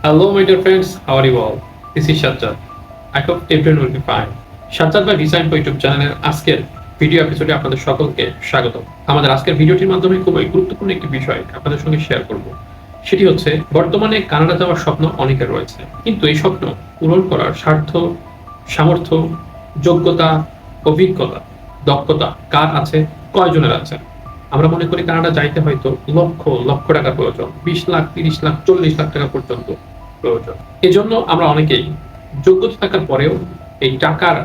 Hello, my dear friends. How are you all? This is Sajjad. I hope everyone will be fine. Sajjad ভাই design YouTube চ্যানেলের আজকের video এপিসোডে আপনাদের সকলকে স্বাগত আমাদের আজকের ভিডিওটির মাধ্যমে খুবই গুরুত্বপূর্ণ একটি বিষয় আপনাদের সঙ্গে শেয়ার করব সেটি হচ্ছে বর্তমানে কানাডা যাওয়ার স্বপ্ন অনেকের রয়েছে কিন্তু এই স্বপ্ন পূরণ করার স্বার্থ সামর্থ্য যোগ্যতা অভিজ্ঞতা দক্ষতা কার আছে কয়জনের আছে আমরা মনে করি কানাডা যাইতে হয়তো লক্ষ লক্ষ টাকা প্রয়োজন বিশ লাখ তিরিশ লাখ চল্লিশ লাখ টাকা পর্যন্ত প্রয়োজন। এজন্য আমরা অনেকেই যোগ্যতা থাকার পরেও এই টাকার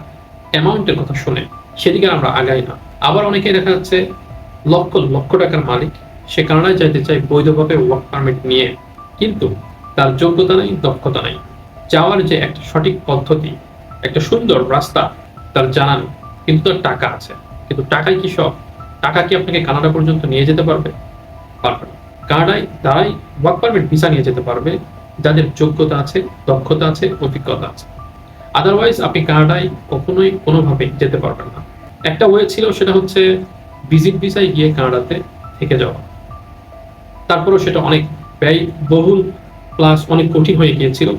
অ্যামাউন্টের কথা শুনে সেদিকে আমরা আগাই না। আবার অনেকেই দেখা যাচ্ছে লক্ষ লক্ষ টাকার মালিক, সে কানাডায় যাইতে চায় বৈধভাবে ওয়ার্ক পারমিট নিয়ে, কিন্তু তার যোগ্যতা নেই, দক্ষতা নেই। যাওয়ার যে একটা সঠিক পদ্ধতি, একটা সুন্দর রাস্তা তার জানা নেই কিন্তু তার টাকা আছে। কিন্তু টাকাই কি সব? টাকা কি আপনাকে কানাডা পর্যন্ত নিয়ে যেতে পারবে? পারবে না। কানাডায় তারাই ওয়ার্ক পারমিট ভিসা নিয়ে যেতে পারবে। যাদের যোগ্যতা আছে, দক্ষতা আছে, অভিজ্ঞতা আছে। আদারওয়াইজ আপনি কানাডায় কখনোই কোনোভাবেই যেতে পারবেন না। একটা ওয়ে ছিল, সেটা হচ্ছে ভিজিট ভিসায় গিয়ে কানাডাতে থেকে যাওয়া। তারপরেও সেটা অনেক ব্যয় বহুল প্লাস অনেক কঠিন হয়ে গিয়েছিল।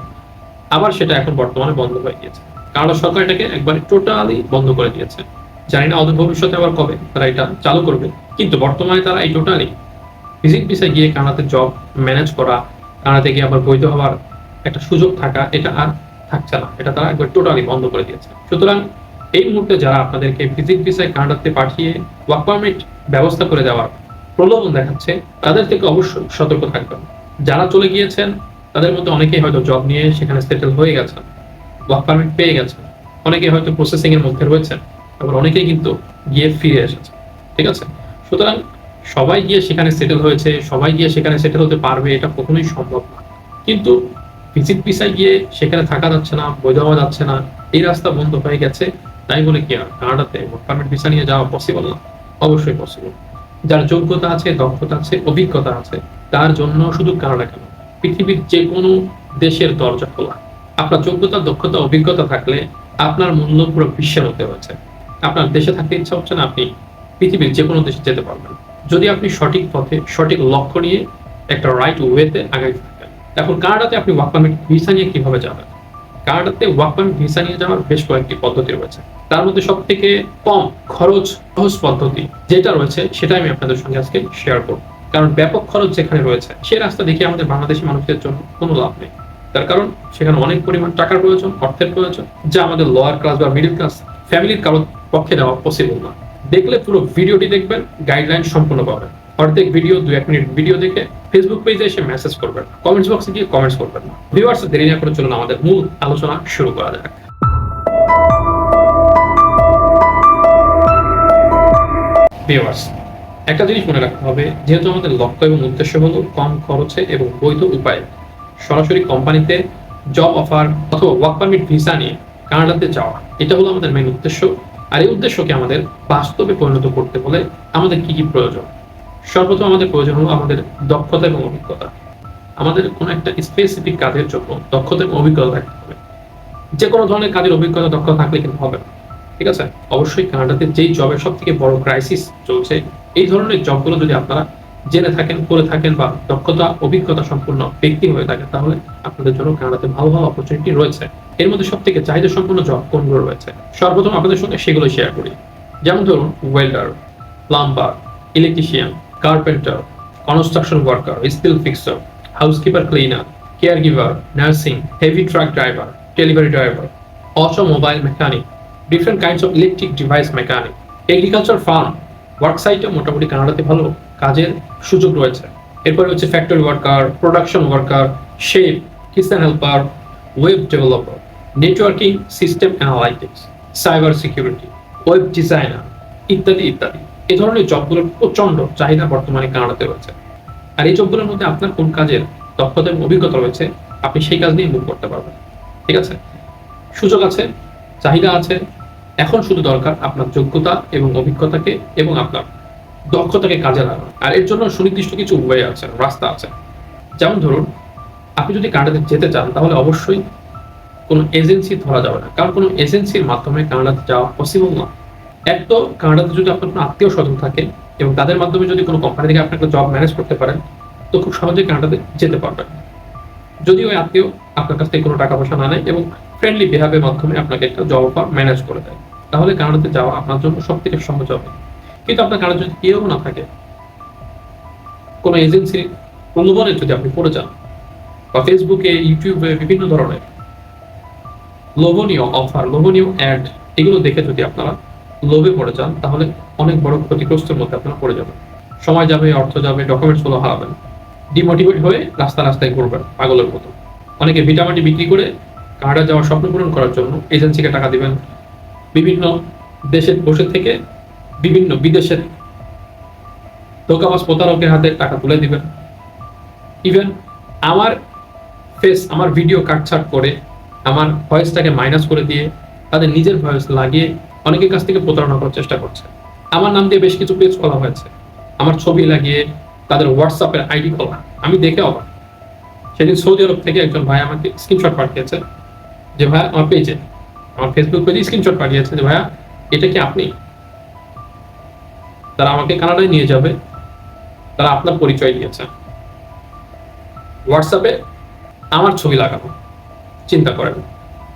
আবার সেটা এখন বর্তমানে বন্ধ হয়ে গিয়েছে। কানাডা সরকার এটাকে একবারে টোটালি বন্ধ করে দিয়েছে। জানি না অদূর ভবিষ্যতে আবার কবে তারা এটা চালু করবে। কিন্তু বর্তমানে তারা এই টোটালি ভিজিট ভিসায় গিয়ে কানাডাতে জব ম্যানেজ করা কানাডাতে গিয়ে আবার বৈধ হওয়ার একটা সুযোগ থাকা, এটা আর থাকছে না। এটা তারা একবার টোটালি বন্ধ করে দিয়েছে। সুতরাং এই মুহূর্তে যারা আপনাদেরকে ভিজিট ভিসায় কানাডাতে পাঠিয়ে ওয়ার্ক পারমিট ব্যবস্থা করে দেওয়ার প্রলোভন দেখাচ্ছে, তাদের থেকে অবশ্যই সতর্ক থাকবেন। যারা চলে গিয়েছেন, তাদের মধ্যে অনেকেই হয়তো জব নিয়ে সেখানে সেটেল হয়ে গেছেন ওয়ার্ক পারমিট পেয়ে গেছেন। অনেকে হয়তো প্রসেসিং এর মধ্যে রয়েছেন, আবার অনেকেই কিন্তু গিয়ে ফিরে এসেছে ঠিক আছে? সুতরাং সবাই গিয়ে সেখানে সেটেল হয়েছে, সবাই গিয়ে সেখানে সেটেল হতে পারবে, এটা কখনোই সম্ভব না। কিন্তু ভিজিট ভিসায় গিয়ে সেখানে থাকা যাচ্ছে না, বৈধ হওয়া যাচ্ছে না, এই রাস্তা বন্ধ হয়ে গেছে, তাই বলে কি আর? কানাডাতে পারমিট ভিসা নিয়ে যাওয়া পসিবল না? অবশ্যই পসিবল যার যোগ্যতা আছে, দক্ষতা আছে, অভিজ্ঞতা আছে, তার জন্য শুধু কানাডা কেন? পৃথিবীর যে কোনো দেশের দরজা খোলা। আপনার যোগ্যতা, দক্ষতা, অভিজ্ঞতা থাকলে আপনার মূল্য পুরো বিশ্বের মধ্যে রয়েছে। আপনার দেশে থাকতে ইচ্ছা হচ্ছে না, আপনি পৃথিবীর যে কোনো দেশে যেতে পারবেন। যদি আপনি সঠিক পথে, সঠিক লক্ষ্য নিয়ে একটা রাইট ওয়েতে আগাইতে থাকেন, এখন কানাডাতে আপনি ওয়ার্ক পারমিট ভিসা নিয়ে কীভাবে যাবেন? কানাডাতে ওয়ার্ক পারমিট ভিসা নিয়ে যাওয়ার বেশ কয়েকটি পদ্ধতি রয়েছে। তার মধ্যে সব থেকে কম খরচ, সহজ পদ্ধতি যেটা রয়েছে সেটা আমি আপনাদের সঙ্গে আজকে শেয়ার করব। কারণ ব্যাপক খরচ যেখানে রয়েছে, সে রাস্তা দেখে আমাদের বাংলাদেশি মানুষদের জন্য কোনো লাভ নেই। তার কারণ, সেখানে অনেক পরিমাণ টাকার প্রয়োজন, অর্থের প্রয়োজন, যা আমাদের লোয়ার ক্লাস বা মিডল ক্লাস ফ্যামিলির কারোর পক্ষে দেওয়া পসিবল না। দেখলে পুরো ভিডিওটি দেখবেন গাইডলাইন সম্পূর্ণ পাবেন। অর্ধেক ভিডিও দু এক মিনিট ভিডিও দেখে ফেসবুক পেজে এসে মেসেজ করবেন। কমেন্টস বক্সে গিয়ে কমেন্টস করবেন। ভিউয়ার্স দেরি না করে চলুন আমাদের মূল আলোচনা শুরু করা যাক। ভিউয়ার্স একটা জিনিস মনে রাখতে হবে, যেহেতু আমাদের লক্ষ্য এবং উদ্দেশ্য হলো কম খরচে এবং বৈধ উপায়ে সরাসরি কোম্পানিতে জব অফার অথবা ওয়ার্ক পারমিট ভিসা নিয়ে কানাডাতে যাওয়া। এটা হলো আমাদের মেন উদ্দেশ্য। আর এই উদ্দেশ্যকে আমাদের বাস্তবে পরিণত করতে হলে আমাদের কি কি প্রয়োজন? সর্বপ্রথম আমাদের প্রয়োজন হলো আমাদের দক্ষতা এবং অভিজ্ঞতা। আমাদের কোনো একটা স্পেসিফিক কাজের জন্য দক্ষতা এবং অভিজ্ঞতা থাকতে হবে। যে কোনো ধরনের কাজের অভিজ্ঞতা, দক্ষতা থাকলে কিন্তু হবে না। ঠিক আছে? অবশ্যই কানাডাতে যেই জবের সব থেকে বড় ক্রাইসিস চলছে, এই ধরনের জবগুলো যদি আপনারা জেনে থাকেন, করে থাকেন বা দক্ষতা, অভিজ্ঞতা সম্পূর্ণ ব্যক্তি হয়ে থাকেন তাহলে আপনাদের জন্য কানাডাতে ভালো ভালো অপরচুনিটি রয়েছে। এর মধ্যে সব থেকে চাহিদা সম্পূর্ণ জব কোনগুলো রয়েছে? সর্বপ্রথম আপনাদের সঙ্গে সেগুলো শেয়ার করি। যেমন ধরুন welder plumber electrician carpenter construction worker skill fixer housekeeper cleaner caregiver nursing heavy truck driver delivery driver automobile mechanic different kinds of electric device mechanic agriculture farm work সাইটে মোটামুটি কানাডাতে ভালো। কাজের সুযোগ রয়েছে। এরপরে হচ্ছে factory worker production worker chef kitchen helper web developer networking system analytics cyber security web designer ইত্যাদি ইত্যাদি। এ ধরনের জবগুলোর প্রচণ্ড চাহিদা বর্তমানে কানাডাতে রয়েছে। আর এই জবগুলোর মধ্যে আপনার কোন কাজের দক্ষতা এবং অভিজ্ঞতা রয়েছে, আপনি সেই কাজ নিয়ে মুভ করতে পারবেন। ঠিক আছে? সুযোগ আছে, চাহিদা আছে, এখন শুধু দরকার আপনার যোগ্যতা এবং অভিজ্ঞতাকে এবং আপনার দক্ষতাকে কাজে লাগানো। আর এর জন্য সুনির্দিষ্ট কিছু ওয়ে আছে, রাস্তা আছে। যেমন ধরুন, আপনি যদি কানাডাতে যেতে চান, তাহলে অবশ্যই কোনো এজেন্সি ধরা যাবে না। কারণ কোনো এজেন্সির মাধ্যমে কানাডাতে যাওয়া পসিবল না। এক তো কানাডাতে যদি আপনার কোনো আত্মীয় স্বজন থাকে এবং তাদের মাধ্যমে যদি কোনো কোম্পানি থেকে আপনি একটা জব ম্যানেজ করতে পারেন, তো খুব সহজেই কানাডাতে যেতে পারবেন। যদি ওই আত্মীয় আপনার কাছ থেকে কোনো টাকা পয়সা না নেয় এবং ফ্রেন্ডলি বিহেভের মাধ্যমে আপনাকে একটা জব অফার ম্যানেজ করে দেয়, তাহলে কানাডাতে যাওয়া আপনার জন্য সব থেকে সহজ হবে। কিন্তু আপনার কানাডা যদি কেউ না থাকে, কোনো এজেন্সি প্রলোভনে যদি আপনি পড়ে যান, বা ফেসবুকে ইউটিউবে বিভিন্ন ধরনের লোভনীয় অফার লোভনীয় অ্যাড এগুলো দেখে যদি আপনারা লোভে পড়ে যান, তাহলে অনেক বড় ক্ষতিগ্রস্তের মধ্যে আপনারা পড়ে যাবেন। সময় যাবে, অর্থ যাবে ডকুমেন্টসগুলো হারাবেন ডিমোটিভেট হয়ে রাস্তা রাস্তায় ঘুরবেন, পাগলের মতো। অনেকে ভিটামাটি বিক্রি করে কানাডা যাওয়ার স্বপ্ন পূরণ করার জন্য এজেন্সিকে টাকা দিবেন। বিভিন্ন দেশে বসে থেকে বিভিন্ন বিদেশের প্রতারকের হাতে টাকা তুলে দিবেন। ইভেন আমার ফেস আমার ভিডিও কাটছাট করে, আমার ভয়েসটাকে মাইনাস করে দিয়ে তাদের নিজের ভয়েস লাগিয়ে অনেকের কাছ থেকে প্রতারণা করার চেষ্টা করছে। আমার নাম দিয়ে বেশ কিছু পেজ খোলা হয়েছে। আমার ছবি লাগিয়ে তাদের হোয়াটসঅ্যাপের আইডি খোলা আমি দেখে অবাক। সেদিন সৌদি আরব থেকে একজন ভাই আমাকে স্ক্রিনশট পাঠিয়েছে যে, ভাইয়া, আমার পেজে আমার ফেসবুক পেজে স্ক্রিনশট পাঠিয়েছে যে, ভাইয়া, এটা কি আপনি? তারা আমাকে কানাডায় নিয়ে যাবে। তারা আপনার পরিচয় দিয়েছে। হোয়াটসঅ্যাপে আমার ছবি লাগানো। চিন্তা করেন,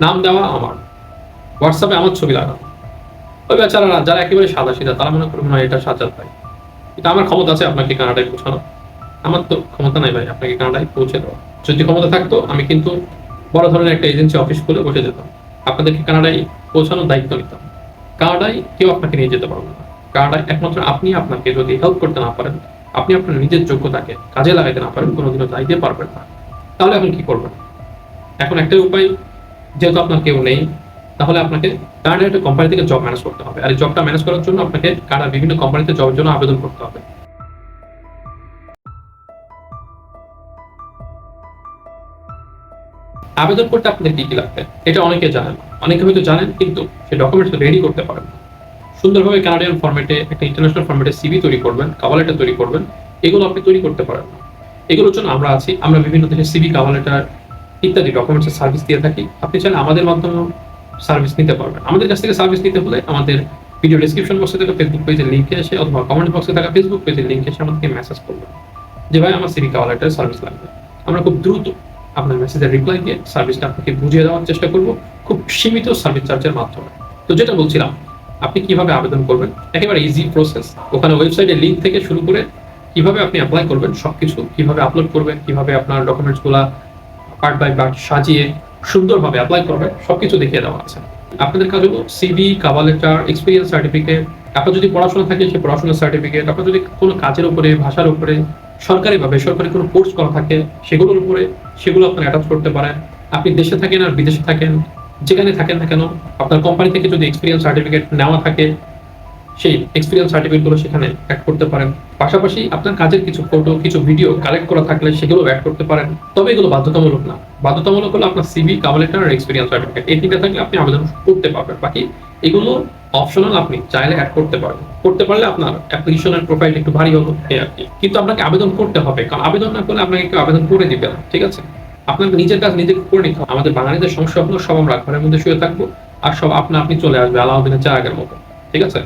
নাম দেওয়া আমার। হোয়াটসঅ্যাপে আমার ছবি লাগানো। ওই বেচারারা যারা একেবারে সাদা সিধা, তারা মনে করবে না এটা সাজাত ভাই। কিন্তু আমার ক্ষমতা আছে আপনাকে কানাডায় পৌঁছানো। আমার তো ক্ষমতা নাই ভাই, আপনাকে কানাডায় পৌঁছে দেওয়া। যদি ক্ষমতা থাকতো, আমি কিন্তু বড় ধরনের একটা এজেন্সি অফিস খুলে বসে যেতাম। আপনাদেরকে কানাডায় পৌঁছানোর দায়িত্ব নিতাম। কানাডায় কেউ আপনাকে নিয়ে যেতে পারবে না। কানাডায় একমাত্র আপনি আপনাকে যদি হেল্প করতে না পারেন, আপনি আপনার নিজের যোগ্যতাকে কাজে লাগাতে না পারেন, কোনোদিনও যাইতে পারবেন না। তাহলে এখন কি করবেন? এখন একটাই উপায়, যেহেতু আপনার কেউ নেই, তাহলে আপনাকে কানাডার একটা কোম্পানি থেকে জব ম্যানেজ করতে হবে। আর এই জবটা ম্যানেজ করার জন্য আপনাকে কানাডার বিভিন্ন কোম্পানিতে জবের জন্য আবেদন করতে হবে। আবেদন করতে আপনাদের কি কি লাগবে? এটা অনেকে জানেন। অনেকে হয়তো জানেন, কিন্তু সেই ডকুমেন্টস রেডি করতে পারেন না। সুন্দরভাবে কানাডিয়ান ফর্মেটে একটা ইন্টারন্যাশনাল ফর্মেটে সিভি তৈরি করবেন কাভার লেটার তৈরি করবেন, এগুলো আপনি তৈরি করতে পারেন। এগুলোর জন্য আমরা আছি, আমরা বিভিন্ন দেশের সিভি কাভার লেটার ইত্যাদি ডকুমেন্টসের সার্ভিস দিয়ে থাকি। আপনি চাইলে আমাদের মাধ্যমে সার্ভিস নিতে পারবেন। আমাদের কাছ থেকে সার্ভিস নিতে হলে আমাদের ভিডিও ডিসক্রিপশন বক্সে থাকা ফেসবুক পেজের লিঙ্কে এসে অথবা কমেন্ট বক্সে থাকা ফেসবুক পেজের লিঙ্কে এসে আমাদেরকে মেসেজ করবেন যে, ভাই, আমার সিভি কাভার লেটার সার্ভিস লাগবে। আমরা খুব দ্রুত আপনার মেসেজের রিপ্লাই দিয়ে সার্ভিসটা আপনাকে বুঝিয়ে দেওয়ার চেষ্টা করব, খুব সীমিত সার্ভিস চার্জের মাধ্যমে। তো যেটা বলছিলাম আপনি কীভাবে আবেদন করবেন? একেবারে ইজি প্রসেস ওখানে ওয়েবসাইটের লিঙ্ক থেকে শুরু করে কীভাবে আপনি অ্যাপ্লাই করবেন, সবকিছু, কীভাবে আপলোড করবেন, কীভাবে আপনার ডকুমেন্টসগুলা পার্ট বাই পার্ট সাজিয়ে সুন্দরভাবে অ্যাপ্লাই করবেন, সবকিছু দেখিয়ে দেওয়া আছে। আপনাদের কাজ হলো CV cover letter experience certificate আপনার যদি পড়াশোনা থাকে, সেই পড়াশোনার সার্টিফিকেট আপনার যদি কোনো কাজের উপরে, ভাষার উপরে, সরকারি বা বেসরকারি কোনো কোর্স করা থাকে, সেগুলোর উপরে, সেগুলো আপনি অ্যাটাচ করতে পারেন। আপনি দেশে থাকেন আর বিদেশে থাকেন যেখানে থাকেন না কেন, আপনার কোম্পানি থেকে যদি এক্সপিরিয়েন্স সার্টিফিকেট নেওয়া থাকে, সেই এক্সপিরিয়েন্স সার্টিফিকেটগুলো সেখানে অ্যাড করতে পারেন। পাশাপাশি আপনার কাজের কিছু ফটো কিছু ভিডিও কালেক্ট করা থাকলে সেগুলো অ্যাড করতে পারেন। তবে এগুলো বাধ্যতামূলক না। বাধ্যতামূলক হলো আপনার সিভি কাভালেটার আর এক্সপিরিয়েন্স সার্টিফিকেট এই তিনটা থাকলে আপনি আবেদন করতে পারবেন। বাকি এগুলো অপশনাল আপনি চাইলে অ্যাড করতে পারবেন। করতে পারলে আপনার অ্যাপ্লিকেশনের প্রোফাইল একটু ভারী হলো এই আর কি। কিন্তু আপনাকে আবেদন করতে হবে। কারণ আবেদন না করলে আপনাকে কেউ আবেদন করে দিবে না। ঠিক আছে? আপনাকে নিজের কাজ নিজেকে করে নিতে হবে। আমাদের বাঙালিদের সমস্যা হলো সব আমরা ঘরের মধ্যে শুয়ে থাকব আর সব আপনা আপনি চলে আসবে আলাউদ্দিনের চারাগের মতো। ঠিক আছে?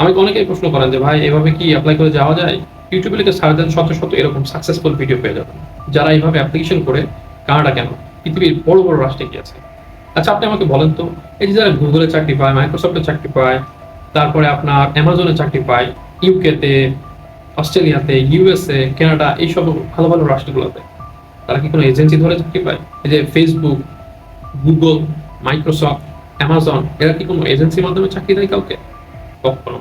আমাকে অনেকেই প্রশ্ন করেন যে, ভাই, এভাবে কি অ্যাপ্লাই করে যাওয়া যায়? ইউটিউবে লিখে সার্চ দেন শত শত এরকম সাকসেসফুল ভিডিও পেয়ে যাবেন। যারা এইভাবে অ্যাপ্লিকেশন করে, কানাডা কেন? পৃথিবীর বড় বড় রাষ্ট্রে গিয়েছে আচ্ছা আপনি আমাকে বলেন তো, এই যে যারা গুগলে চাকরি পায় মাইক্রোসফটে চাকরি পায়, তারপরে আপনার অ্যামাজনে চাকরি পায় ইউকেতে অস্ট্রেলিয়াতে ইউএসএ কানাডা এইসব ভালো ভালো রাষ্ট্রগুলোতে তারা কি কোনো এজেন্সি ধরে চাকরি পায়? এই যে ফেসবুক গুগল মাইক্রোসফট অ্যামাজন এরা কি কোনো এজেন্সির মাধ্যমে চাকরি দেয় কাউকে? কখনো।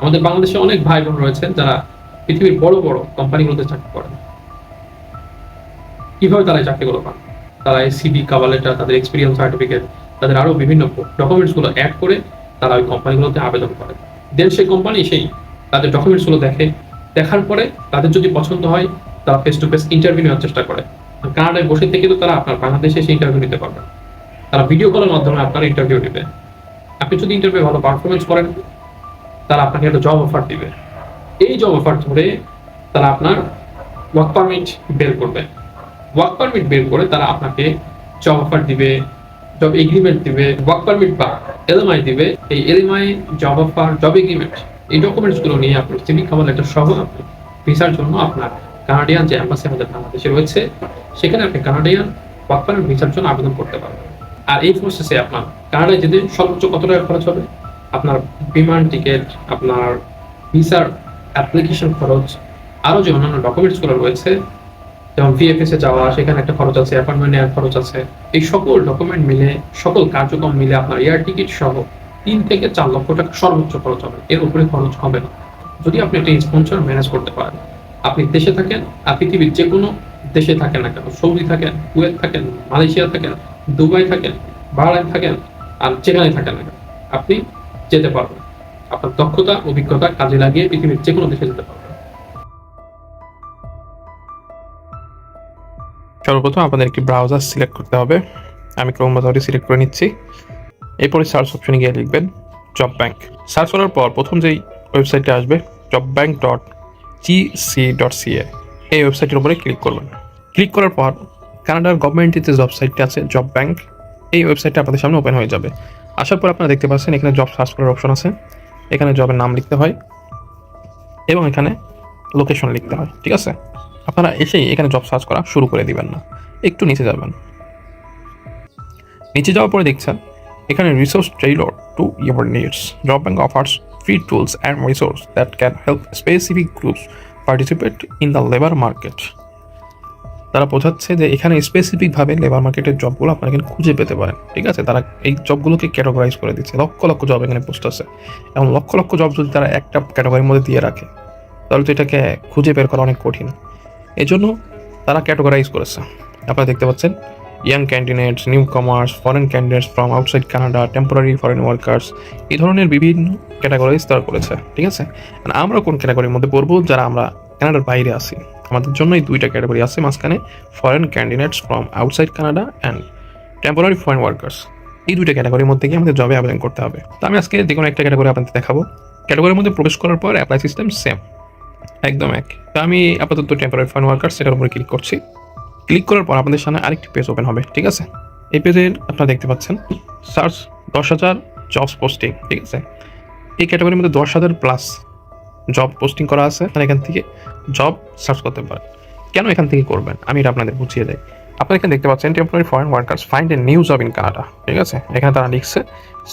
আমাদের বাংলাদেশে অনেক ভাই বোন রয়েছেন যারা পৃথিবীর বড় বড় কোম্পানিগুলোতে চাকরি করেন। কীভাবে তারা চাকরিগুলো পান? তারা এই সিবি কাভালেটার তাদের এক্সপিরিয়েন্স সার্টিফিকেট তাদের আরও বিভিন্ন ডকুমেন্টসগুলো অ্যাড করে তারা ওই কোম্পানিগুলোতে আবেদন করে দেন সেই কোম্পানি সেই তাদের ডকুমেন্টসগুলো দেখে। দেখার পরে তাদের যদি পছন্দ হয় তারা ফেস টু ফেস ইন্টারভিউ নেওয়ার চেষ্টা করে। কানাডায় বসে থেকে তারা আপনার বাংলাদেশে এসে ইন্টারভিউ নিতে পারবেন তারা ভিডিও কলের মাধ্যমে আপনার ইন্টারভিউ নেবে। আপনি যদি ইন্টারভিউ ভালো পারফরমেন্স করেন, তারা আপনাকে একটা জব অফার দিবে। এই জব অফার ধরে তারা আপনার ওয়ার্ক পারমিট বের করবে। ওয়ার্ক পারমিট বের করে তারা আপনাকে জব অফার দিবে জব এগ্রিমেন্ট দিবে ওয়ার্ক পারমিট বা এলএমআই দিবে। এই LMI job offer job agreement এই ডকুমেন্টসগুলো নিয়ে আপনার সিভিক খাবার লেটার সহ ভিসার জন্য আপনার কানাডিয়ান যে অ্যাম্বাসি আমাদের বাংলাদেশে রয়েছে, সেখানে আপনি কানাডিয়ান ওয়ার্ক পারমিট ভিসার জন্য আবেদন করতে পারবেন। আর এই প্রসেসে আপনার কানাডায় যেতে সর্বোচ্চ কত টাকা খরচ হবে? আপনার বিমান টিকিট, আপনার ভিসার অ্যাপ্লিকেশন খরচ, আরও যে অন্যান্য ডকুমেন্টসগুলো রয়েছে, যেমন ভিএফএস যাওয়া, সেখানে একটা খরচ আছে অ্যাপয়েন্টমেন্ট নেওয়ার খরচ আছে, এই সকল ডকুমেন্ট মিলে, সকল কার্যক্রম মিলে আপনার এয়ার টিকিট সহ তিন থেকে চার লক্ষ টাকা সর্বোচ্চ খরচ হবে। এর উপরে খরচ হবে না। যদি আপনি একটা স্পন্সর ম্যানেজ করতে পারেন। আপনি দেশে থাকেন, আর পৃথিবীর যে কোনো দেশে থাকেন না কেন, সৌদি থাকেন, কুয়েত থাকেন, মালয়েশিয়া থাকেন, দুবাই থাকেন বাহরাইন থাকেন, আর যেখানে থাকেন না কেন, আপনি যেতে পারবেন আপনার দক্ষতা, অভিজ্ঞতা কাজে লাগিয়ে পৃথিবীর যে কোনো দেশে যেতে পারবেন সর্বপ্রথম আপনাদের একটি ব্রাউজার সিলেক্ট করতে হবে। আমি ক্রোম সিলেক্ট করে নিচ্ছি। এরপরে সার্চ অপশনে গিয়ে লিখবেন জব ব্যাংক সার্চ করার পর প্রথম যেই ওয়েবসাইটটা আসবে job bank dot GC dot এই ওয়েবসাইটের উপরে ক্লিক করবেন। ক্লিক করার পর কানাডার গভর্নমেন্টের যে ওয়েবসাইটটি আছে জব ব্যাংক এই ওয়েবসাইটটা আপনাদের সামনে ওপেন হয়ে যাবে। আসার পর আপনারা দেখতে পাচ্ছেন এখানে জব সার্চ করার অপশন আছে। এখানে জবের নাম লিখতে হয় এবং এখানে লোকেশন লিখতে হয়, ঠিক আছে? আপনারা এসেই এখানে জব সার্চ করা শুরু করে দিবেন না। একটু নিচে যাবেন। নিচে যাওয়ার পরে দেখছেন, এখানে resource tailored to your needs job bank offers free tools and resource that can help specific groups participate in the labour market তারা বোঝাচ্ছে যে এখানে স্পেসিফিকভাবে লেবার মার্কেটের জবগুলো আপনারা এখানে খুঁজে পেতে পারেন, ঠিক আছে? তারা এই জবগুলোকে ক্যাটাগরাইজ করে দিচ্ছে। লক্ষ লক্ষ জব এখানে পোস্ট আছে। এবং লক্ষ লক্ষ জব যদি তারা একটা ক্যাটাগরির মধ্যে দিয়ে রাখে, তাহলে তো এটাকে খুঁজে বের করা অনেক কঠিন। এজন্য তারা ক্যাটাগরাইজ করেছে। আপনারা দেখতে পাচ্ছেন young candidates newcomers foreign candidates from outside Canada temporary foreign workers এই ধরনের বিভিন্ন ক্যাটাগরাইজ তারা করেছে, ঠিক আছে? আমরা কোন ক্যাটাগরির মধ্যে পড়ব? যারা আমরা কানাডার বাইরে আসি আমাদের জন্য এই দুইটা ক্যাটাগরি আছে, মাঝখানে foreign candidates from outside Canada and temporary foreign workers এই দুইটা ক্যাটাগরির মধ্যে গিয়ে আমাদের জবে আবেদন করতে হবে। তো আমি আজকে যে কোনো একটা ক্যাটাগরি আপনাদের দেখাবো। ক্যাটাগরির মধ্যে প্রবেশ করার পর অ্যাপ্লাই সিস্টেম সেম একদম এক। তো আমি আপাতত টেম্পোরারি ফাইন ওয়ার্কার্স সেটার উপরে ক্লিক করছি। ক্লিক করার পর আপনাদের সামনে আরেকটি পেজ ওপেন হবে, ঠিক আছে? এই পেজে আপনারা দেখতে পাচ্ছেন সার্চ দশ হাজার জবস পোস্টিং ঠিক আছে? এই ক্যাটাগরির মধ্যে দশ হাজার প্লাস জব পোস্টিং করা আছে, আপনারা এখান থেকে জব সার্চ করতে পারেন। কেন এখান থেকে করবেন? আমি এটা আপনাদের বুঝিয়ে দেয় আপনারা এখানে দেখতে পাচ্ছেন temporary foreign workers find a new job in Canada ঠিক আছে? এখানে তারা লিখছে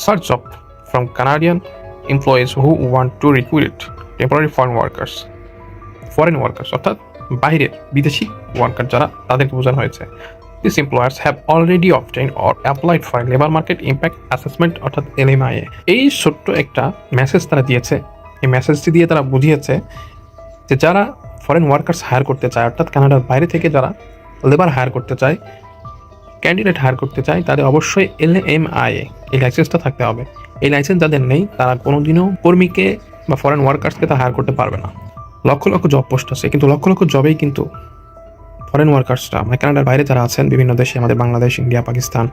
search job from Canadian employees who want to recruit temporary foreign workers foreign workers অর্থাৎ বাইরের বিদেশি ওয়ার্কার যারা তাদেরকে বোঝানো হয়েছে। This employers have already obtained or applied for labour market impact assessment অর্থাৎ এলএমআইএ এই ছোট্ট একটা মেসেজ তারা দিয়েছে। এই মেসেজটি দিয়ে তারা বুঝিয়েছে যে যারা ফরেন ওয়ার্কার্স হায়ার করতে চায়, অর্থাৎ কানাডার বাইরে থেকে যারা লেবার হায়ার করতে চায় ক্যান্ডিডেট হায়ার করতে চায়, তাদের অবশ্যই এল এম আই এই লাইসেন্সটা থাকতে হবে। এই লাইসেন্স যাদের নেই, তারা কোনোদিনও কর্মীকে বা ফরেন ওয়ার্কার্সকে তা হায়ার করতে পারবে না। লক্ষ লক্ষ জব পোস্ট আছে, কিন্তু লক্ষ লক্ষ জবেই কিন্তু ফরেন ওয়ার্কার্সরা মানে কানাডার বাইরে যারা আছেন, বিভিন্ন দেশে, আমাদের বাংলাদেশ ইন্ডিয়া পাকিস্তান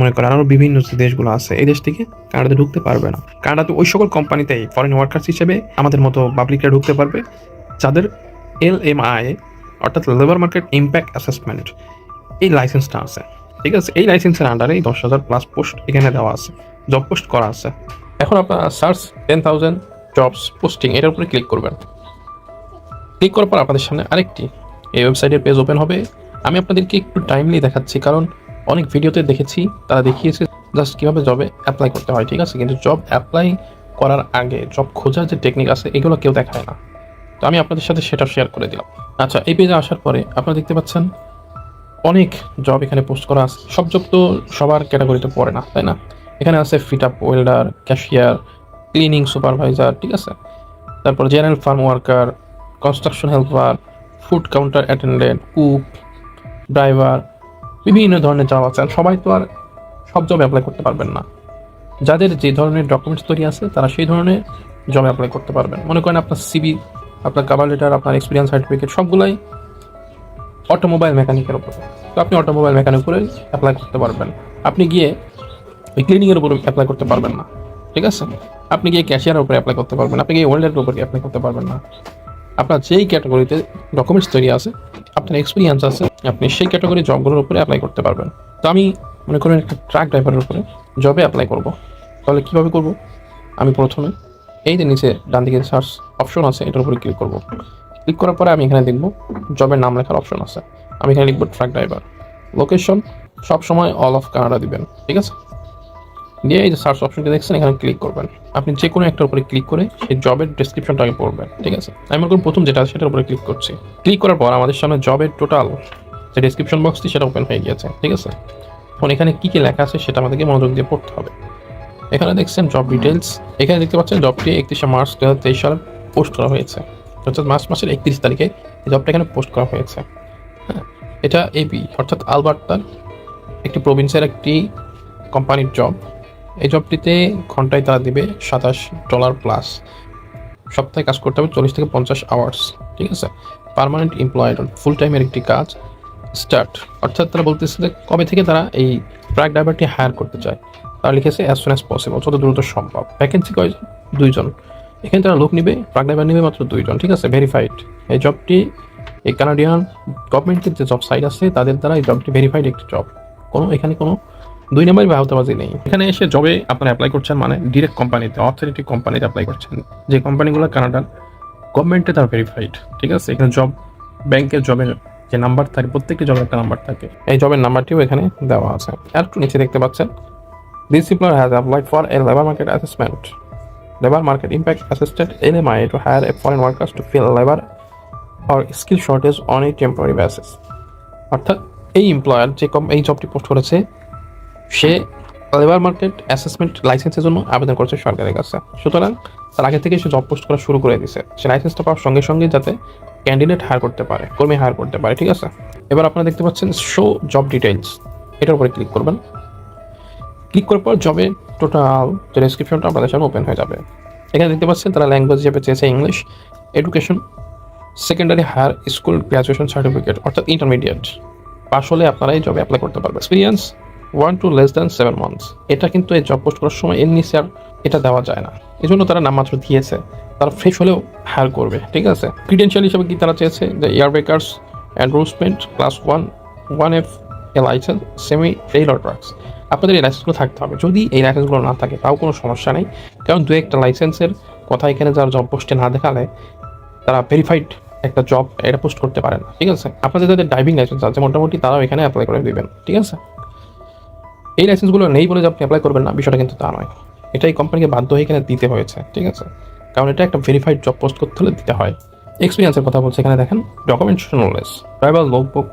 মনে করেন আরও বিভিন্ন যে দেশগুলো আছে, এই দেশ থেকে কানাডাতে ঢুকতে পারবে না। কানাডাতে ওই সকল কোম্পানিতেই ফরেন ওয়ার্কার্স হিসেবে আমাদের মতো পাবলিকরা ঢুকতে পারবে, যাদের এল এম আই অর্থাৎ লেবার মার্কেট ইম্প্যাক্ট অ্যাসেসমেন্ট এই লাইসেন্সটা আছে। ঠিক আছে? এই লাইসেন্সের আন্ডারে এই দশ হাজার প্লাস পোস্ট এখানে দেওয়া আছে জব পোস্ট করা আছে। এখন আপনারা search ten thousand jobs posting এটার উপরে ক্লিক করবেন। ক্লিক করার পর আপনাদের সামনে আরেকটি এই ওয়েবসাইটের পেজ ওপেন হবে। আমি আপনাদেরকে একটু টাইমলি দেখাচ্ছি, কারণ অনেক ভিডিওতে দেখেছি, তারা দেখিয়েছে জাস্ট কীভাবে জবে অ্যাপ্লাই করতে হয়, ঠিক আছে? কিন্তু জব অ্যাপ্লাই করার আগে জব খোঁজার যে টেকনিক আছে, এগুলো কেউ দেখায় না। তো আমি আপনাদের সাথে সেটা শেয়ার করে দিলাম। আচ্ছা এই পেজে আসার পরে আপনারা দেখতে পাচ্ছেন, অনেক জব এখানে পোস্ট করা আছে। সব জব তো সবার ক্যাটাগরিতে পড়ে না, তাই না? এখানে আছে fit up welder cashier cleaning supervisor ঠিক আছে? তারপর general farm worker construction helper food counter attendant cook driver বিভিন্ন ধরনের জব আছে। সবাই তো আর সব জব অ্যাপ্লাই করতে পারবেন না। যাদের যে ধরনের ডকুমেন্টস তৈরি আছে, তারা সেই ধরনের জব অ্যাপ্লাই করতে পারবেন। মনে করেন আপনার সিবি আপনার কাভার লেটার আপনার এক্সপিরিয়েন্স সার্টিফিকেট সবগুলাই অটোমোবাইল মেকানিকের উপরে। তো আপনি অটোমোবাইল মেকানিক উপরে অ্যাপ্লাই করতে পারবেন। আপনি গিয়ে ওই ক্লিনিংয়ের উপরে অ্যাপ্লাই করতে পারবেন না। ঠিক আছে? আপনি গিয়ে ক্যাশিয়ারের উপরে অ্যাপ্লাই করতে পারবেন আপনি গিয়ে ওয়েল্ডারের উপরে অ্যাপ্লাই করতে পারবেন না। আপনার যেই ক্যাটাগরিতে ডকুমেন্টস তৈরি আছে, আপনার এক্সপিরিয়েন্স আছে, আপনি সেই ক্যাটাগরি জবগুলোর উপরে অ্যাপ্লাই করতে পারবেন। তো আমি মনে করেন একটা ট্রাক ড্রাইভারের উপরে জবে অ্যাপ্লাই করব। তাহলে কীভাবে করব? আমি প্রথমে এই যে নিচে ডান দিকে সার্চ অপশন আছে, এটার উপরে ক্লিক করব। ক্লিক করার পরে আমি এখানে দেখব জবের নাম লেখার অপশন আছে। আমি এখানে লিখব ট্রাক ড্রাইভার লোকেশন সবসময় অল অফ কানাডা দিবেন, ঠিক আছে? দিয়ে এই যে সার্চ অপশনটি দেখছেন, এখানে ক্লিক করবেন। আপনি যে কোনো একটার উপরে ক্লিক করে সেই জবের ডেসক্রিপশনটা আগে পড়বেন, ঠিক আছে? আমি করুন প্রথম যেটা আছে সেটার উপরে ক্লিক করছি। ক্লিক করার পর আমাদের সামনে জবের টোটাল যে ডেসক্রিপশন বক্সটি সেটা ওপেন হয়ে গিয়েছে, ঠিক আছে? এখন এখানে কী কী লেখা আছে সেটা আমাদেরকে মনোযোগ দিয়ে পড়তে হবে। এখানে দেখছেন জব ডিটেলস এখানে দেখতে পাচ্ছেন জবটি একত্রিশে মার্চ দু হাজার তেইশ সালে পোস্ট করা হয়েছে। অর্থাৎ মার্চ মাসের একত্রিশ তারিখে এই জবটা এখানে পোস্ট করা হয়েছে। হ্যাঁ এটা এবি অর্থাৎ আলবার্টার, একটি প্রভিন্সের একটি কোম্পানির জব এই জবটিতে ঘন্টায় তারা দিবে সাতাশ ডলার প্লাস সপ্তাহে কাজ করতে হবে চল্লিশ থেকে পঞ্চাশ আওয়ার্স ঠিক আছে? পার্মানেন্ট এমপ্লয়েড ফুল টাইমের একটি কাজ স্টার্ট অর্থাৎ তারা বলতেছে যে কবে থেকে তারা এই ট্রাক ড্রাইভারটি হায়ার করতে চায়। তারা লিখেছে অ্যাজ সুন অ্যাজ পসিবল যত দ্রুত সম্ভব। ভ্যাকেন্সি কয়জন দুইজন। এখানে তারা লোক নিবে ট্রাক ড্রাইভার নিবে মাত্র দুইজন, ঠিক আছে? ভেরিফাইড এই জবটি এই কানাডিয়ান গভর্নমেন্টের যে জব সাইট আছে, তাদের দ্বারা এই জবটি ভেরিফাইড একটি জব কোনো, এখানে কোনো দুই নম্বরই বাহতাবাজি নেই। এখানে এসে জবে আপনারা অ্যাপ্লাই করছেন মানে ডিরেক্ট কোম্পানিতে অথরিটি কোম্পানিতে অ্যাপ্লাই করছেন। যে কোম্পানিগুলো কানাডার গভর্নমেন্টে তারা ভেরিফাইড ঠিক আছে? এখানে জব ব্যাংকের জবের যে নাম্বার থাকে, প্রত্যেকটি জবের একটা নাম্বার থাকে। এই জবের নাম্বারটিও এখানে দেওয়া আছে। আর একটু নিচে দেখতে পাচ্ছেন this employer has applied for a labor market assessment labor market impact assistant LMI to hire a foreign workers to fill labor or skill shortage on a temporary basis অর্থাৎ এই এমপ্লয়ার যে কম এই জবটি পোস্ট করেছে সে labour market assessment লাইসেন্সের জন্য আবেদন করছে সরকারের কাছে। সুতরাং তার আগে থেকে সে জব পোস্ট করা শুরু করে দিয়েছে সে লাইসেন্সটা পাওয়ার সঙ্গে সঙ্গে যাতে ক্যান্ডিডেট হায়ার করতে পারে, কর্মী হায়ার করতে পারে, ঠিক আছে? এবার আপনারা দেখতে পাচ্ছেন শো জব ডিটেলস এটার উপরে ক্লিক করবেন। ক্লিক করার পর জবে টোটাল যে ডেসক্রিপশনটা আপনাদের সামনে ওপেন হয়ে যাবে। এখানে দেখতে পাচ্ছেন তারা ল্যাঙ্গুয়েজ হিসেবে চেয়েছে English education secondary higher school graduation certificate অর্থাৎ ইন্টারমিডিয়েট পাশ হলে আপনারা এই জবে অ্যাপ্লাই করতে পারবেন। Experience one to less than seven months এটা কিন্তু এই জব পোস্ট করার সময় এর নিচে আর এটা দেওয়া যায় না। এই জন্য তারা নামমাত্র দিয়েছে। তারা ফ্রেশ হলেও হায়ার করবে, ঠিক আছে? ক্রিডেন্সিয়াল হিসেবে কি তারা চেয়েছে? যে air breakers endorsement class one one F A license semi trailer trucks আপনাদের এই লাইসেন্সগুলো থাকতে হবে। যদি এই লাইসেন্সগুলো না থাকে, তাও কোনো সমস্যা নেই। কারণ দু একটা লাইসেন্সের কথা এখানে যারা জব পোস্টে না দেখালে, তারা ভেরিফাইড একটা জব এটা পোস্ট করতে পারে না। ঠিক আছে? আপনাদের যাদের ড্রাইভিং লাইসেন্স আছে, মোটামুটি তারাও এখানে অ্যাপ্লাই করে দিবেন। ঠিক আছে? এই লাইসেন্সগুলো নেই বলে যে আপনি অ্যাপ্লাই করবেন না, বিষয়টা কিন্তু তা নয়। এটাই কোম্পানিকে বাধ্য হয়ে এখানে দিতে হয়েছে, ঠিক আছে? কারণ এটা একটা ভেরিফাইড জব পোস্ট করতে হলে দিতে হয়। এক্সপিরিয়েন্সের কথা বলছে এখানে দেখেন documentation knowledge tribal logbook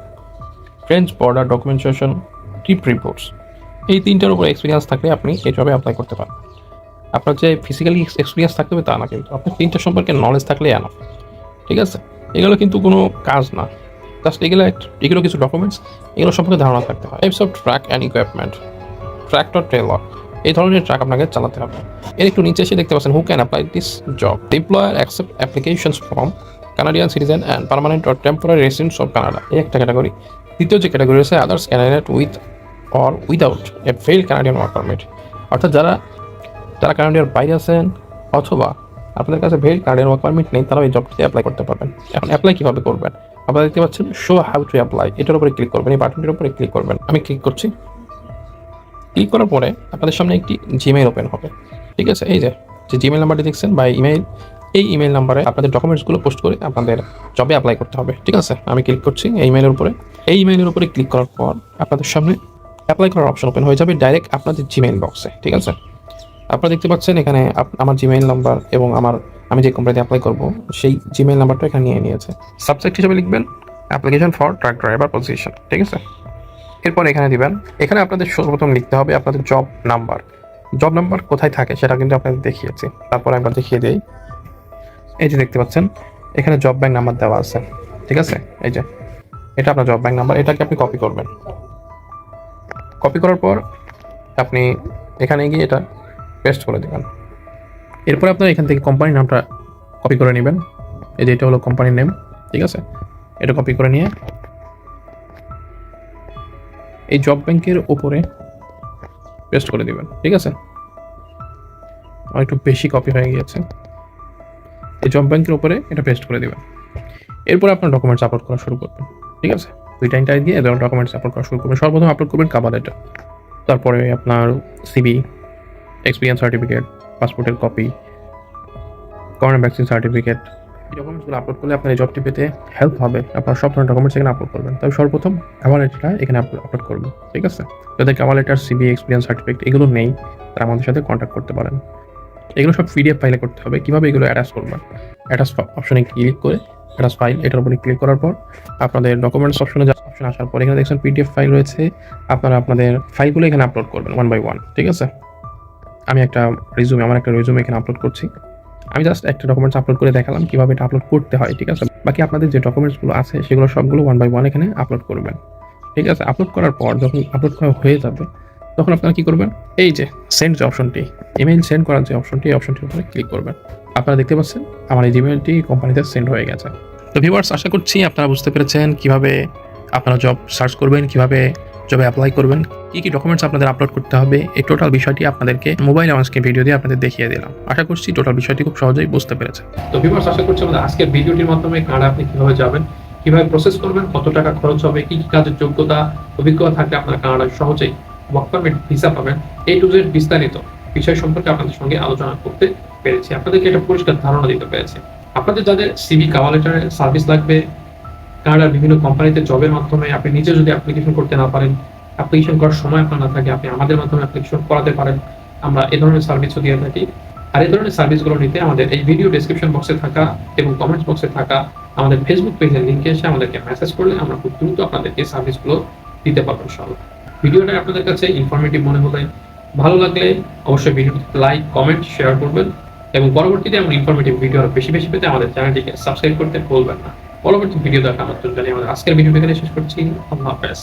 French border documentation trip reports এই তিনটার উপর এক্সপিরিয়েন্স থাকলে আপনি এই জবে অ্যাপ্লাই করতে পারেন আপনার যে ফিজিক্যালি এক্সপিরিয়েন্স থাকতে হবে তা না, কিন্তু আপনার তিনটা সম্পর্কে নলেজ থাকলে আনা ঠিক আছে? এগুলো কিন্তু কোনো কাজ না। জাস্ট এগুলো এগুলো কিছু ডকুমেন্টস এগুলো সম্পর্কে ধারণা থাকতে হয় types of truck and equipment tractor trailer এই ধরনের ট্রাক আপনাকে চালাতে হবে। এর একটু নিচে এসে দেখতে পাচ্ছেন who can apply this job employer accept applications from Canadian citizen and permanent or temporary residents of Canada এই একটা ক্যাটাগরি দ্বিতীয় যে ক্যাটাগরি আছে others candidate with or without a fail Canadian work permit অর্থাৎ যারা যারা কানাডিয়ার বাইরে আছেন অথবা আপনাদের কাছে ভেল কানাডিয়ান ওয়ার্ক পারমিট নেই, তারাও এই জবটিতে অ্যাপ্লাই করতে পারবেন। এখন অ্যাপ্লাই কীভাবে করবেন? আপনারা দেখতে পাচ্ছেন শো হাউ টু অ্যাপ্লাই এটার উপরে ক্লিক করবেন, এই বাটনটির উপরে ক্লিক করবেন। আমি ক্লিক করছি। ক্লিক করার পরে আপনাদের সামনে একটি জিমেইল ওপেন হবে। ঠিক আছে? এই যে জিমেইল নাম্বারটি দেখছেন বা ইমেইল এই ইমেইল নাম্বারে আপনাদের ডকুমেন্টসগুলো পোস্ট করে আপনাদের জবে অ্যাপ্লাই করতে হবে। ঠিক আছে? আমি ক্লিক করছি এই ইমেইলের উপরে। এই ইমেইলের উপরে ক্লিক করার পর আপনাদের সামনে অ্যাপ্লাই করার অপশন ওপেন হয়ে যাবে ডাইরেক্ট আপনাদের জিমেইল বক্সে ঠিক আছে? আপনারা দেখতে পাচ্ছেন এখানে আমার জিমেইল নাম্বার এবং আমার আমি যে কোম্পানিতে অ্যাপ্লাই করব, সেই জিমেইল নাম্বারটা এখানে নিয়ে নিয়েছে। সাবজেক্ট হিসেবে লিখবেন application for truck driver position ঠিক আছে? এরপর এখানে দিবেন, এখানে আপনাদের সর্বপ্রথম লিখতে হবে আপনাদের জব নাম্বার জব নাম্বার কোথায় থাকে সেটা কিন্তু আপনাদের দেখিয়েছি। তারপর একবার দেখিয়ে দিই। এই যে দেখতে পাচ্ছেন, এখানে জব ব্যাংক নাম্বার দেওয়া আছে, ঠিক আছে? এই যে, এটা আপনার জব ব্যাংক নাম্বার এটাকে আপনি কপি করবেন। কপি করার পর আপনি এখানে গিয়ে এটা পেস্ট করে দেবেন। এরপর আপনার এখান থেকে কোম্পানির নামটা কপি করে নেবেন। এই যে এটা হলো কোম্পানির নেম ঠিক আছে? এটা কপি করে নিয়ে এই জব ব্যাংকের উপরে পেস্ট করে দিবেন, ঠিক আছে? আর একটু বেশি কপি হয়ে গিয়েছে। এই জব ব্যাংকের উপরে এটা পেস্ট করে দিবেন। এরপর আপনার ডকুমেন্টস আপলোড করা শুরু করবেন, ঠিক আছে? দুইটা ইন্টার দিয়ে এবার ডকুমেন্টস আপলোড করা শুরু করবেন। সর্বপ্রথম আপলোড করবেন কাবার এটা তারপরে আপনার সিবি এক্সপিরিয়েন্স সার্টিফিকেট পাসপোর্টের কপি করোনা ভ্যাকসিন সার্টিফিকেট ডকুমেন্টসগুলো আপলোড করলে আপনার এই জবটি পেতে হেল্প হবে। আপনার সব ধরনের ডকুমেন্টস এখানে আপলোড করবেন। তবে সর্বপ্রথম কাভার লেটারটা এখানে আপলোড করবেন, ঠিক আছে? যাদের cover letter CV experience certificate এগুলো নেই, তারা আমাদের সাথে কন্ট্যাক্ট করতে পারেন। এগুলো সব পিডিএফ ফাইলে করতে হবে। কীভাবে এগুলো অ্যাটাচ করবেন অ্যাটাচ অপশনে ক্লিক করে অ্যাটাচ ফাইল এটার উপরে ক্লিক করার পর আপনাদের ডকুমেন্টস অপশনে অপশন আসার পর এখানে দেখছেন পিডিএফ ফাইল রয়েছে। আপনারা আপনাদের ফাইলগুলো এখানে আপলোড করবেন ওয়ান বাই ওয়ান ঠিক আছে? আমি একটা রিজুমে আমার একটা রিজুমে এখানে আপলোড করছি। আমি জাস্ট একটা ডকুমেন্টস আপলোড করে দেখালাম কীভাবে এটা আপলোড করতে হয়, ঠিক আছে? বাকি আপনাদের যে ডকুমেন্টসগুলো আছে, সেগুলো সবগুলো ওয়ান বাই ওয়ান এখানে আপলোড করবেন। ঠিক আছে? আপলোড করার পর যখন আপলোড করা হয়ে যাবে, তখন আপনারা কি করবেন? এই যে সেন্ড যে অপশনটি ইমেল সেন্ড করার যে অপশনটি এই অপশনটির উপরে ক্লিক করবেন। আপনারা দেখতে পাচ্ছেন, আমার এই জিমেলটি কোম্পানিতে সেন্ড হয়ে গেছে। তো ভিউয়ার্স আশা করছি আপনারা বুঝতে পেরেছেন কীভাবে আপনারা জব সার্চ করবেন, কীভাবে জবে অ্যাপ্লাই করবেন। কি কি ডকুমেন্টস আপনাদের আপলোড করতে হবে, এই টোটাল বিষয়টি আপনাদেরকে মোবাইল আজকে ভিডিও দিয়ে আপনাদের দেখিয়ে দিলাম। আশা করছি টোটাল বিষয়টি খুব সহজেই বুঝতে পেরেছে তো ভিউয়ার্স আশা করছি আমাদের আজকের ভিডিওটির মাধ্যমে কানাডা আপনি কীভাবে যাবেন, কীভাবে প্রসেস করবেন, কত টাকা খরচ হবে, কি কি কাজের যোগ্যতা, অভিজ্ঞতা থাকলে আপনারা কানাডায় সহজেই ওয়ার্ক পারমিট ভিসা পাবেন। এই টু জেড বিস্তারিত বিষয় সম্পর্কে আপনাদের সঙ্গে আলোচনা করতে পেরেছি। আপনাদেরকে একটা পরিষ্কার ধারণা দিতে পেরেছি। আপনাদের যাদের সিভি কাভার লেটারের সার্ভিস লাগবে, কানাডার বিভিন্ন কোম্পানিতে জবের মাধ্যমে আপনি নিজে যদি অ্যাপ্লিকেশন করতে না পারেন অ্যাপ্লিকেশন করার সময় আপনার না থাকে, আপনি আমাদের মাধ্যমে অ্যাপ্লিকেশন করাতে পারেন। আমরা এই ধরনের সার্ভিসও দিয়ে থাকি। আর এই ধরনের সার্ভিসগুলো নিতে আমাদের এই ভিডিও ডেসক্রিপশন বক্সে থাকা এবং কমেন্টস বক্সে থাকা আমাদের ফেসবুক পেজের লিঙ্কে এসে আমাদেরকে মেসেজ করলে আমরা খুব দ্রুত আপনাদেরকে সার্ভিসগুলো দিতে পারব, ইনশাআল্লাহ। ভিডিওটা আপনাদের কাছে ইনফরমেটিভ মনে হলে ভালো লাগলে অবশ্যই ভিডিওটি লাইক কমেন্ট শেয়ার করবেন এবং পরবর্তীতে এমন ইনফরমেটিভ ভিডিও আরও বেশি বেশি পেতে আমাদের চ্যানেলটিকে সাবস্ক্রাইব করতে ভুলবেন না। পরবর্তী ভিডিও দেখা আমার জন্য আমাদের আজকের ভিডিও এখানে শেষ করছি। আল্লাহ হাফেজ।